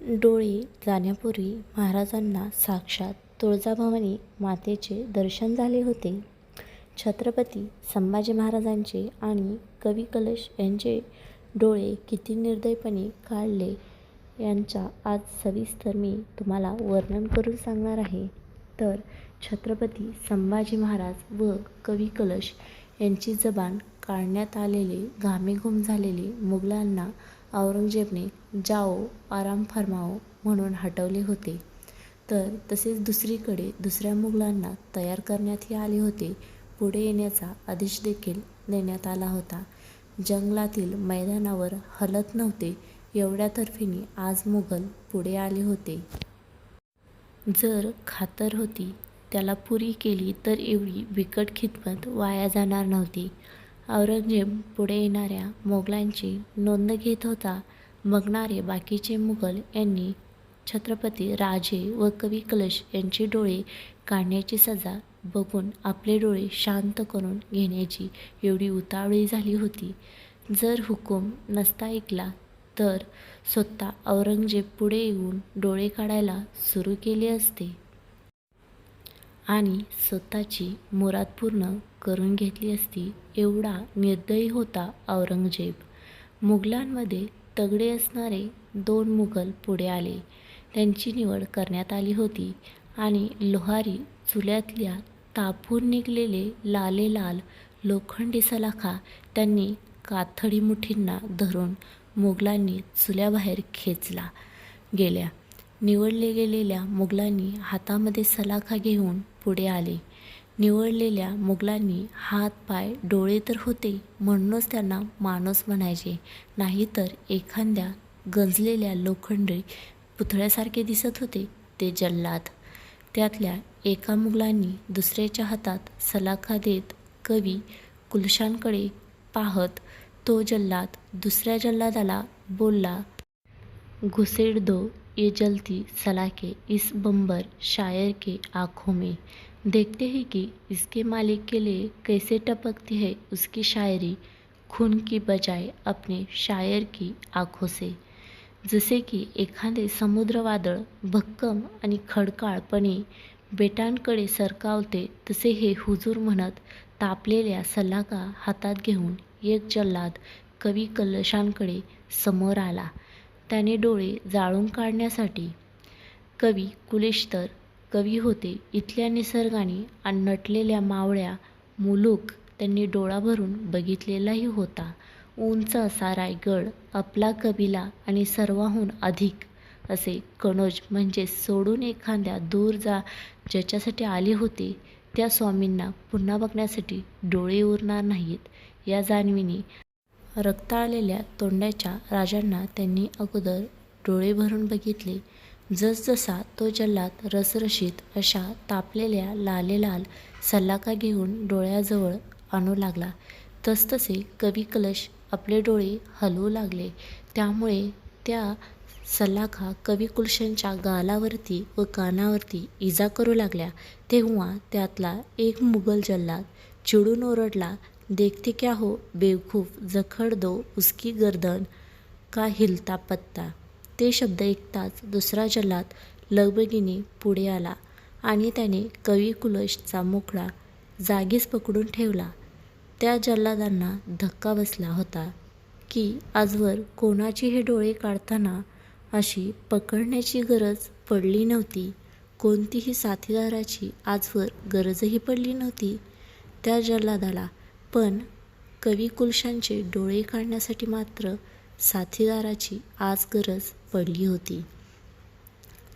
डोळे जाण्यापूर्वी महाराजांना साक्षात तुळजाभवानी मातेचे दर्शन झाले होते. छत्रपती संभाजी महाराजांचे आणि कवी कलश यांचे डोळे किती निर्दयपणे काढले यांच्या आज सविस्तर मी तुम्हाला वर्णन करून सांगणार आहे. तर छत्रपती संभाजी महाराज व कवी कलश यांची जबान काढण्यात आलेले घामेघूम झालेले मुघलांना औरंगजेबने जाओ आराम फर्माओ म्हणून हटवले होते. तर तसेच दुसरीकडे दुसऱ्या मुघलांना तयार करण्यातही आले होते. पुढे येण्याचा आदेश देखील देण्यात आला होता. जंगलातील मैदानावर हलत नव्हते एवढ्यातर्फेने आज मुघल पुढे आले होते. जर खातर होती त्याला पुरी केली तर एवढी बिकट खिदमत वाया जाणार नव्हती. औरंगजेब पुढे येणाऱ्या मोगलांची नोंद घेत होता. बघणारे बाकीचे मुघल यांनी छत्रपती राजे व कवी कलश यांची डोळे काढण्याची सजा बघून आपले डोळे शांत करून घेण्याची एवढी उतावळी झाली होती. जर हुकूम नसता ऐकला तर स्वतः औरंगजेब पुढे येऊन डोळे काढायला सुरू केले असते. आणि स्वतःची मुराद पूर्ण करून घेतली असती एवढा निर्दयी होता औरंगजेब. मुघलांमध्ये तगडे असणारे दोन मुघल पुढे आले. त्यांची निवड करण्यात आली होती आणि लोहारी चुल्यातल्या तापून निघालेले लालेलाल लोखंडी सलाखा त्यांनी काथडी मुठींना धरून मुघलांनी चुल्याबाहेर खेचला गेल्या. निवडले गेलेल्या मुघलांनी हातामध्ये सलाखा घेऊन पुढे आले. निवडलेल्या मुघलांनी हात पाय डोळे तर होते म्हणूनच त्यांना माणूस म्हणायचे नाहीतर एखाद्या गंजलेल्या लोखंडी पुतळ्यासारखे दिसत होते ते जल्लाद. त्यातल्या एका मुघलांनी दुसऱ्याच्या हातात सलाखा देत कवी कुलशांकडे पाहत तो जल्लाद दुसऱ्या जल्लादाला बोलला घुसेड़ दो ये जलती सलाखे इस बंबर शायर के आँखों में. देखते हैं कि इसके मालिक के लिए कैसे टपकती है उसकी शायरी खून की बजाय अपने शायर की आँखों से. जसे की एखादे समुद्रवादळ भक्कम आणि खडकाळपणे बेटांकडे सरकावते तसे हे हुजूर म्हणत तापलेल्या सलाखा हातात घेऊन एक जल्लाद कवी कलशांकडे समोर आला त्याने डोळे जाळून काढण्यासाठी. कवी कुलेश्तर कवी होते इथल्या निसर्गाने आणि नटलेल्या मावळ्या मुलूक त्यांनी डोळा भरून बघितलेलाही होता. उंच असा रायगड आपला कबिला आणि सर्वाहून अधिक असे कणोज म्हणजे सोडून एखाद्या दूर जा ज्याच्यासाठी आले होते त्या स्वामींना पुन्हा बघण्यासाठी डोळे उरणार नाहीत या जाणिवेने रक्ताळलेल्या तोंडाच्या राजांना त्यांनी अगोदर डोळे भरून बघितले. जसजसा तो जल्लाद रसरशीत अशा तापलेल्या लालेलाल सल्लाका घेऊन डोळ्याजवळ आणू लागला तसतसे कवी कलश आपले डोळे हलवू लागले. त्यामुळे त्या सल्लाखा कवी कुलशांच्या गालावरती व कानावरती इजा करू लागल्या. तेव्हा त्यातला एक मुघल जल्लाद चिडून ओरडला देखते क्या हो बेवकूफ जखड दो उसकी गर्दन का हिलता पत्ता. ते शब्द ऐकताच दुसरा जल्लाद लगबगीने पुढे आला आणि त्याने कवी कुलशचा मुखडा जागीच पकडून ठेवला. त्या जल्लादांना धक्का बसला होता की आजवर कोणाचे हे डोळे काढताना अशी पकडण्याची गरज पडली नव्हती. कोणतीही साथीदाराची आजवर गरजही पडली नव्हती त्या जल्लादाला पण कवी कुलशांचे डोळे काढण्यासाठी मात्र साथीदाराची आज गरज पडली होती.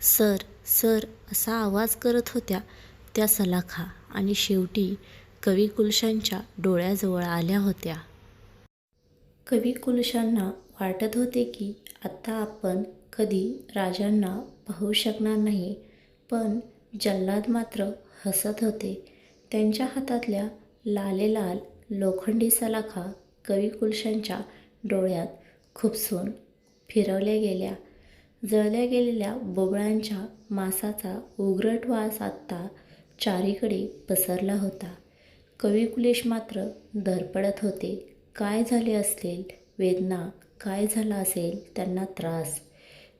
सर सर असा आवाज करत होत्या त्या सलाखा आणि शेवटी कवी कुलशांच्या डोळ्याजवळ आल्या होत्या. कवी कुलशांना वाटत होते की आत्ता आपण कधी राजांना पाहू शकणार नाही पण जल्लाद मात्र हसत होते. त्यांच्या हातातल्या लालेलाल लोखंडी सलाखा कवी कुलशांच्या डोळ्यात खुपसून फिरवल्या गेल्या. जळल्या गेलेल्या बोबळांच्या मांसाचा उग्रट वास आत्ता चारीकडे पसरला होता. कविकुलेश मात्र धरपडत होते. काय झाले असेल वेदना काय झाला असेल त्यांना त्रास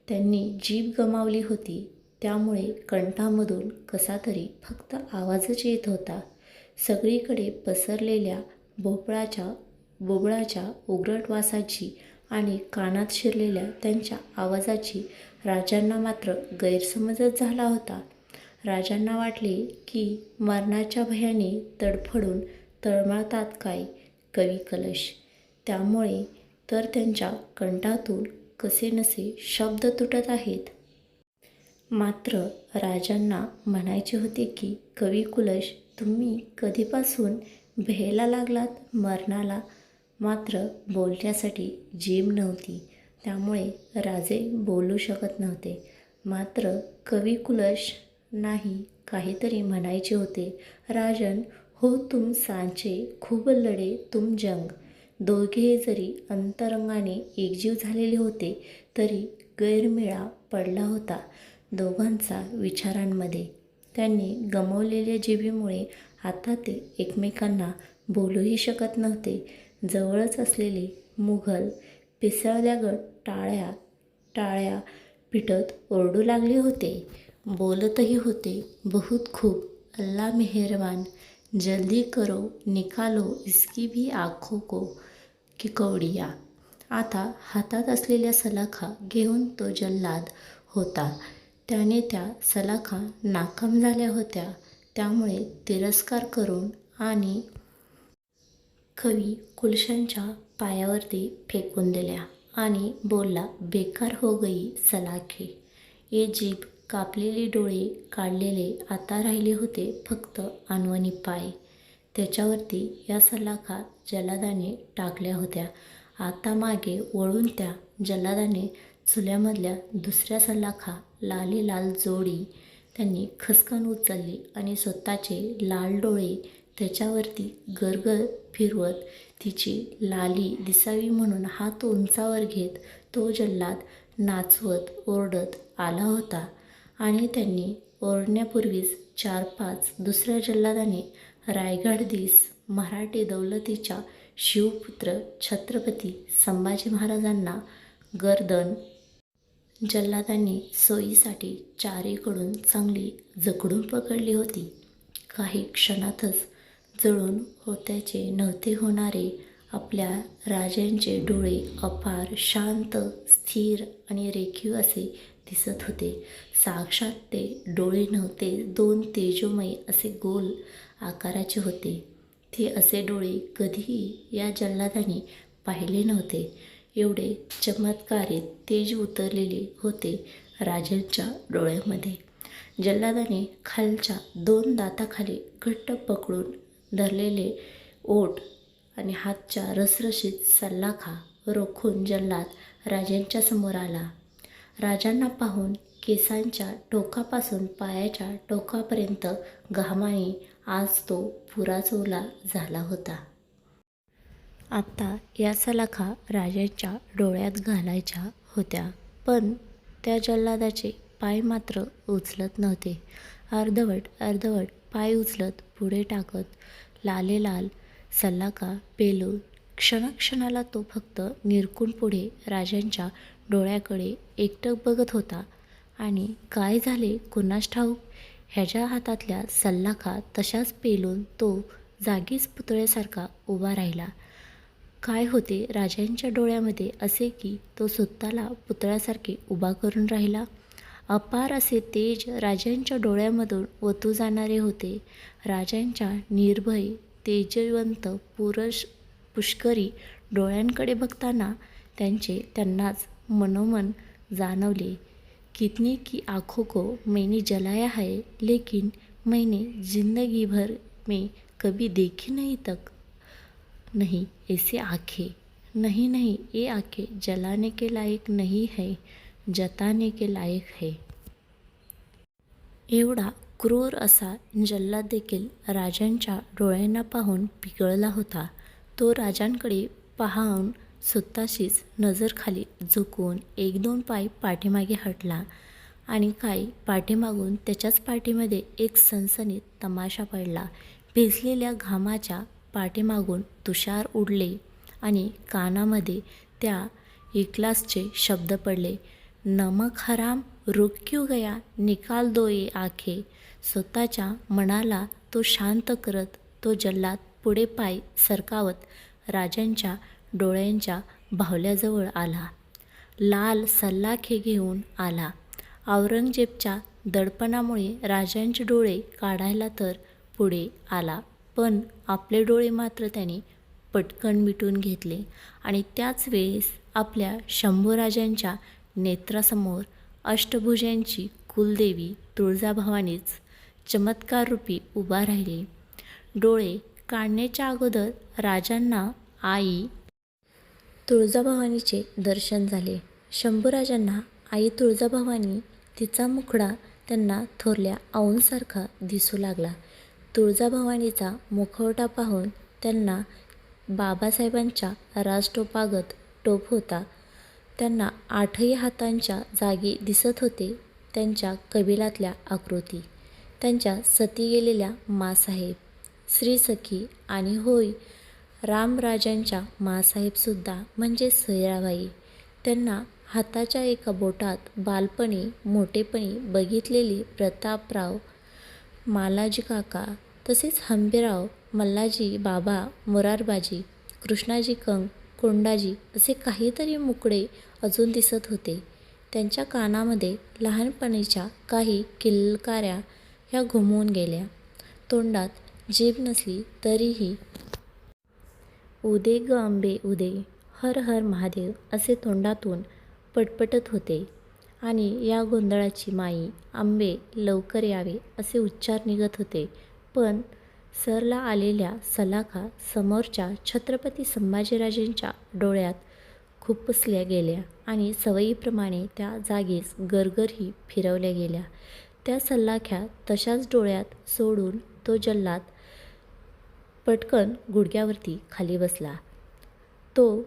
त्यांनी जीभ गमावली होती त्यामुळे कंठामधून कसा तरी फक्त आवाजच येत होता सगळीकडे पसरलेल्या भोपळाच्या बोबळाच्या उग्रट वासाची आणि कानात शिरलेल्या त्यांच्या आवाजाची राजांना मात्र गैरसमजच झाला होता. राजांना वाटले की मरणाच्या भयाने तडफडून तळमळतात काय कवी कलश. त्यामुळे तर त्यांच्या कंठातून कसे नसे शब्द तुटत आहेत. मात्र राजांना म्हणायचे होते की कवी कुलश तुम्ही कधीपासून भेला लागलात? मरणाला मात्र बोलण्यासाठी जीभ नव्हती. त्यामुळे राजे बोलू शकत नव्हते. मात्र कवी कुलश नाही काहीतरी म्हणायचे होते. राजन हो तुम सांचे खूप लढे तुम जंग. दोघे जरी अंतरंगाने एकजीव झालेले होते तरी गैरमेळा पडला होता दोघांचा विचारांमध्ये. त्यांनी गमावलेल्या जिभेमुळे आता ते एकमेकांना बोलूही शकत नव्हते. जवळच असलेले मुघल पिसळल्यागत टाळ्या टाळ्या पिटत ओरडू लागले होते. बोलतही होते बहुत खूप. अल्ला मेहरबान. जल्दी करो निकालो इसकी भी आखो को किकवडिया आता हातात असलेल्या सलाखा घेऊन तो जल्लाद होता. त्याने त्या सलाखा नाकाम झाल्या होत्या. त्यामुळे तिरस्कार करून आणि कवी कुलशांच्या पायावरती फेकून दिल्या आणि बोलला बेकार हो गई सलाखे. ये जीभ कापलेले डोळे काढलेले आता राहिले होते फक्त अनवणी पाय. त्याच्यावरती या सलाखा जलादाने टाकल्या होत्या. आता मागे वळून त्या जल्लादाने चुल्यामधल्या दुसऱ्या सलाखा लाली लाल जोडी त्यांनी खसकन उचलली आणि स्वतःचे लाल डोळे त्याच्यावरती गरगर फिरवत तिची लाली दिसावी म्हणून हात उंचावर घेत तो जल्लाद नाचवत ओरडत आला होता. आणि त्यांनी ओरडण्यापूर्वीच चार पाच दुसऱ्या जल्लादाने रायगड दिस मराठी दौलतीच्या शिवपुत्र छत्रपती संभाजी महाराजांना गर्दन. जल्लादांनी सोयीसाठी चारीकडून चांगली जखडून पकडली होती. काही क्षणातच जळून होत्याचे नव्हते होणारे आपल्या राजांचे डोळे अपार शांत स्थिर आणि रेखीव असे दिसत होते. साक्षात ते डोळे नव्हते दोन तेजोमय असे गोल आकाराचे होते. ते असे डोळे कधीही या जल्लादाने पाहिले नव्हते. एवढे चमत्कारित तेज उतरलेले होते राजांच्या डोळ्यामध्ये. जल्लादाने खालच्या दोन दाताखाली घट्ट पकडून धरलेले ओठ आणि हातच्या रसरशीत सल्लाखा रोखून जल्लाद राजांच्या समोर आला. राजांना पाहून केसांच्या टोकापासून पायाच्या टोकापर्यंत घामाने आज तो पुराच ओला झाला होता. आत्ता या सलाखा राजाच्या डोळ्यात घालायच्या होत्या. पण त्या जल्लादाचे पाय मात्र उचलत नव्हते. अर्धवट अर्धवट पाय उचलत पुढे टाकत लाले लाल सल्लाका पेलून. क्षणाक्षणाला तो फक्त निरकून पुढे राजांच्या डोळ्याकडे एकटक बघत होता. आणि काय झाले कुणास ठाऊक? ह्याच्या हातातल्या सल्लाखा तशाच पेलून तो जागीच पुतळ्यासारखा उभा राहिला. काय होते राजांच्या डोळ्यामध्ये असे की तो स्वतःला पुतळ्यासारखे उभा करून राहिला? अपार असे तेज राजांच्या डोळ्यामधून वतू जाणारे होते. राजांच्या निर्भय तेजवंत पुरुष पुष्करी डोळ्यांकडे बघताना त्यांचे त्यांनाच मनोमन जाणवले. कितनी की आँखों को मैंने जलाया है लेकिन मैंने जिंदगी भर में कभी देखी नहीं तक. नहीं ऐसे आँखें. नहीं नहीं ये आँखें जलाने के लायक नहीं है. जताने के लायक है. एवढा क्रूर असा जल्लाद देखील राजांच्या डोळ्यांना पाहून पिघळला होता. तो राजांकडे पाहून स्वतःशीच नजर खाली एक दोन पाय पाठीमागे हटला आणि काही पाठीमागून त्याच्याच पाठीमध्ये एक सनसनीत तमाशा पडला. भिजलेल्या घामाच्या पाठीमागून तुषार उडले आणि कानामध्ये त्या इक्लासचे शब्द पडले. नमक हराम रुक क्यू गया? निकाल दो ये आखे। स्वतःच्या मनाला तो शांत करत तो जल्लाद पुढे पाय सरकावत राजांच्या डोळ्यांच्या बाहुल्याजवळ आला. लाल सल्लाखे घेऊन आला. औरंगजेबच्या दडपणामुळे राजांचे डोळे काढायला तर पुढे आला पण आपले डोळे मात्र त्याने पटकन मिटून घेतले आणि त्याच वेळेस आपल्या शंभूराजांच्या नेत्रासमोर अष्टभुजांची कुलदेवी तुळजाभवानीच चमत्काररूपी उभा राहिली. डोळे काढण्याच्या अगोदर राजांना आई तुळजाभवानीचे दर्शन झाले. शंभूराजांना आई तुळजाभवानी तिचा मुखडा त्यांना थोरल्या औंसारखा दिसू लागला. तुळजाभवानीचा मुखवटा पाहून त्यांना बाबासाहेबांच्या राजटोपागत टोप होता. त्यांना आठही हातांच्या जागी दिसत होते त्यांच्या कबिलातल्या आकृती. त्यांच्या सती गेलेल्या मासाहेब श्रीसखी आणि होय रामराजांच्या मासाहेबसुद्धा म्हणजे सैराबाई. त्यांना हाताच्या एका बोटात बालपणी मोठेपणी बघितलेली प्रतापराव मालाजी काका तसेच हंबीराव मल्लाजी बाबा मोरारबाजी कृष्णाजी कंग कोंडाजी असे काहीतरी मुकडे अजून दिसत होते. त्यांच्या कानामध्ये लहानपणीच्या काही किलकाऱ्या ह्या घुमवून गेल्या. तोंडात जीभ नसली तरीही उदे ग अंबे उदे हर हर महादेव असे तोंडातून पटपटत होते. आणि या गोंधळाची माई आंबे लवकर यावे असे उच्चार निघत होते. पण सरला आलेल्या सलाखा समोरच्या छत्रपती संभाजीराजेंच्या डोळ्यात खुपसल्या गेल्या आणि सवयीप्रमाणे त्या जागीच गरगरही फिरवल्या गेल्या. त्या सल्लाख्या तशाच डोळ्यात सोडून तो जल्लाद पटकन गुडघ्यावरती खाली बसला. तो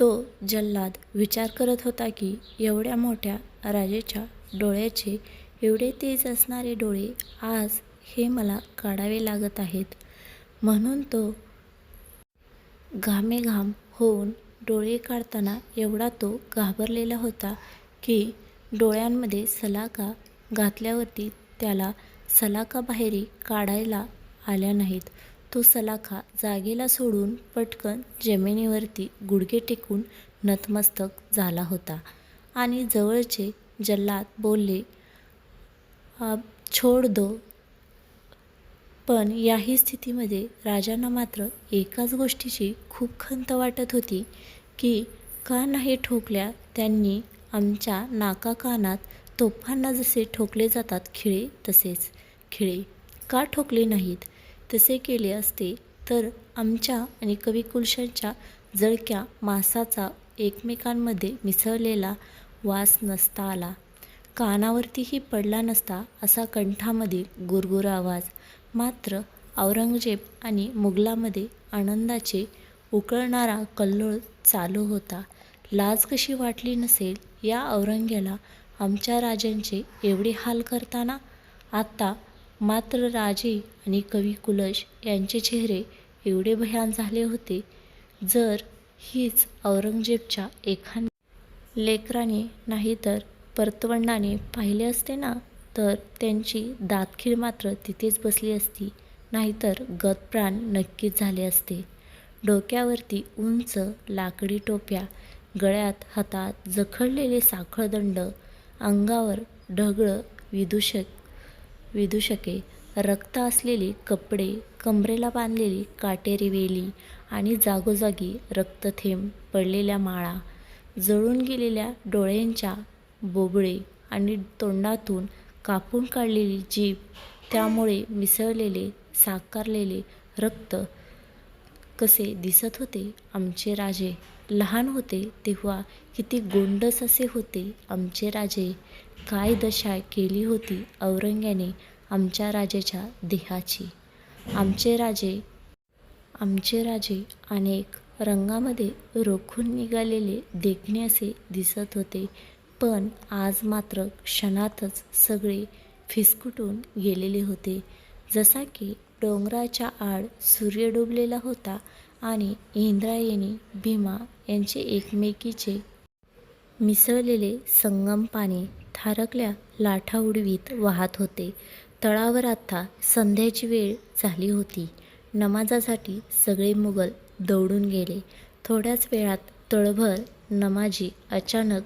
तो जल्लाद विचार करत होता की एवढ्या मोठ्या राजेच्या डोळ्याचे एवढे तेज असणारे डोळे आज हे मला काढावे लागत आहेत. म्हणून तो घामेघाम होऊन डोळे काढताना एवढा तो घाबरलेला होता की डोळ्यांमध्ये सलाका घातल्यावरती त्याला सलाका बाहेरी काढायला आल्या नाहीत. तो सलाखा जागेला सोडून पटकन जमिनीवरती गुडघे टेकून नतमस्तक झाला होता आणि जवळचे जल्लाद बोलले अब छोड दो पण याही स्थितीमध्ये राजांना मात्र एकाच गोष्टीची खूप खंत वाटत होती की का नाही ठोकल्या त्यांनी आमच्या नाकाकानात तोफांना जसे ठोकले जातात खिळे तसेच खिळे का ठोकले नाहीत? तसे केले असते तर आमच्या आणि कविकुलशांच्या जळक्या मासाचा एकमेकांमध्ये मिसळलेला वास नसता आला. कानावरतीही पडला नसता असा कंठामधील गुरगुर आवाज मात्र औरंगजेब आणि मुघलामध्ये आनंदाचे उकळणारा कल्लोळ चालू होता. लाज कशी वाटली नसेल या औरंग्याला आमच्या राजांचे एवढे हाल करताना? आत्ता मात्र राजे आणि कवी कुलश यांचे चेहरे एवढे भयान झाले होते. जर हीच औरंगजेबच्या एखाद्या लेकराने नाहीतर परतवंडाने पाहिले असते ना? तर त्यांची दातखीळ मात्र तिथेच बसली असती. नाहीतर गतप्राण नक्कीच झाले असते. डोक्यावरती उंच लाकडी टोप्या गळ्यात हातात जखडलेले साखळदंड अंगावर ढगळं विदूषक विदूषके रक्त असलेले कपडे कमरेला बांधलेली काटेरी वेली आणि जागोजागी रक्तथेंब पडलेल्या माळा जळून गेलेल्या डोळ्यांच्या बोबळे आणि तोंडातून कापून काढलेली जीभ त्यामुळे मिसळलेले साकारलेले रक्त कसे दिसत होते आमचे राजे? लहान होते तेव्हा किती गोंडस असे होते आमचे राजे. काय दशा केली होती औरंग्याने आमच्या राजाच्या देहाची? आमचे राजे आमचे राजे अनेक रंगामध्ये रोखून निघालेले देखणे असे दिसत होते. पण आज मात्र क्षणातच सगळे फिसकुटून गेलेले होते. जसा की डोंगराच्या आड सूर्य डुबलेला होता आणि इंद्रायणी भीमा यांचे एकमेकीचे मिसळलेले संगम पाणी थारकल्या लाठा उडवीत वाहत होते. तळावर आता संध्याची वेळ झाली होती. नमाजासाठी सगळे मुघल दौडून गेले. थोड्याच वेळात तळभर नमाजी अचानक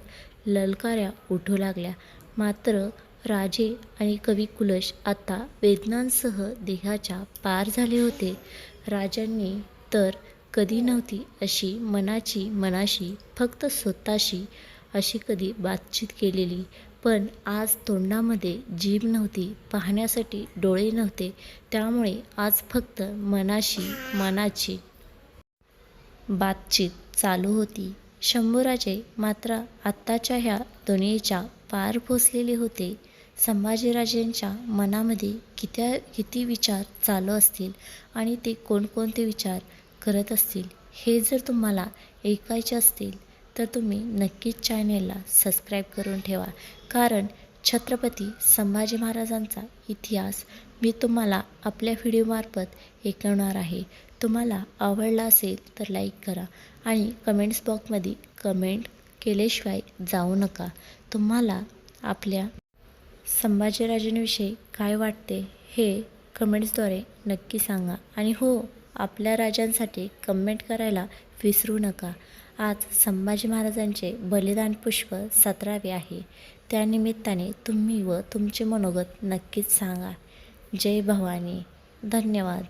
ललकाऱ्या उठू लागल्या. मात्र राजे आणि कवी कुलश आता वेदनांसह देहाच्या पार झाले होते. राजांनी तर कधी नव्हती अशी मनाची मनाशी फक्त स्वतःशी अशी कधी बातचीत केलेली. पण आज तोंडामध्ये जीभ नव्हती पाहण्यासाठी डोळे नव्हते त्यामुळे आज फक्त मनाशी मनाची बातचीत चालू होती. शंभूराजे मात्र आत्ताच्या ह्या दुनियेच्या पार पोचलेले होते. संभाजीराजेंच्या मनामध्ये कित्या किती विचार चालू असतील आणि ते कोणकोणते विचार करत असतील हे जर तुम्हाला ऐकायचे असतील तर तुम्ही नक्कीच चॅनेलला सबस्क्राईब करून ठेवा. कारण छत्रपती संभाजी महाराजांचा इतिहास मी तुम्हाला आपल्या व्हिडिओमार्फत ऐकवणार आहे. तुम्हाला आवडला असेल तर लाईक करा आणि कमेंट्स बॉक्समध्ये कमेंट केल्याशिवाय जाऊ नका. तुम्हाला आपल्या संभाजीराजांविषयी काय वाटते हे कमेंट्सद्वारे नक्की सांगा. आणि हो आपल्या राजांसाठी कमेंट करायला विसरू नका. आज संभाजी महाराजांचे बलिदान पुष्प सतरावे आहे. त्यानिमित्ताने तुम्ही व तुमचे मनोगत नक्कीच सांगा. जय भवानी. धन्यवाद.